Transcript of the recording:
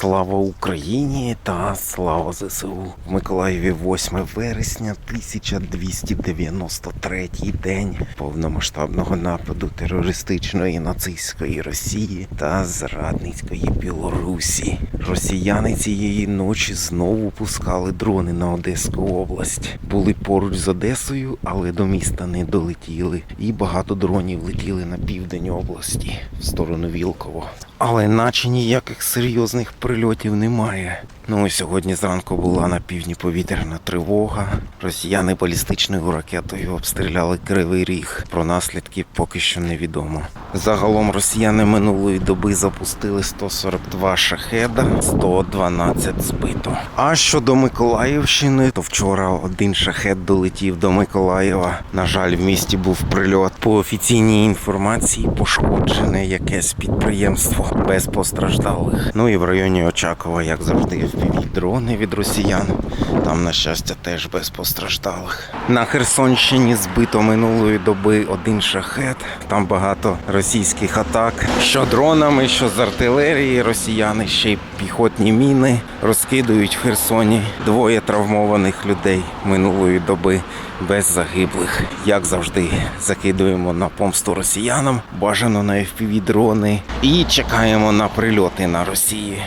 Слава Україні та слава ЗСУ. В Миколаєві 8 вересня 1293 день повномасштабного нападу терористичної нацистської Росії та зрадницької Білорусі. Росіяни цієї ночі знову пускали дрони на Одеську область. Були поруч з Одесою, але до міста не долетіли. І багато дронів летіли на південь області в сторону Вілково. Але наче ніяких серйозних прильотів немає. Ну і сьогодні зранку була на півдні повітряна тривога. Росіяни балістичною ракетою обстріляли кривий ріг. Про наслідки поки що невідомо. Загалом росіяни минулої доби запустили 142 шахеда, 112 збито. А щодо Миколаївщини, то вчора один шахет долетів до Миколаєва. На жаль, в місті був прильот. По офіційній інформації пошкоджене якесь підприємство без постраждалих. Ну і в районі Очакова, як завжди, впіві дрони від росіян. Там, на щастя, теж без постраждалих. На Херсонщині збито минулої доби один шахет. Там багато російських атак. Що дронами, що з артилерії. Росіяни ще й піхотні міни розкидують в Херсоні. Двоє травмованих людей минулої доби без загиблих. Як завжди, закидуємо на помсту росіянам, бажано на FPV дрони і чекаємо на прильоти на Росії.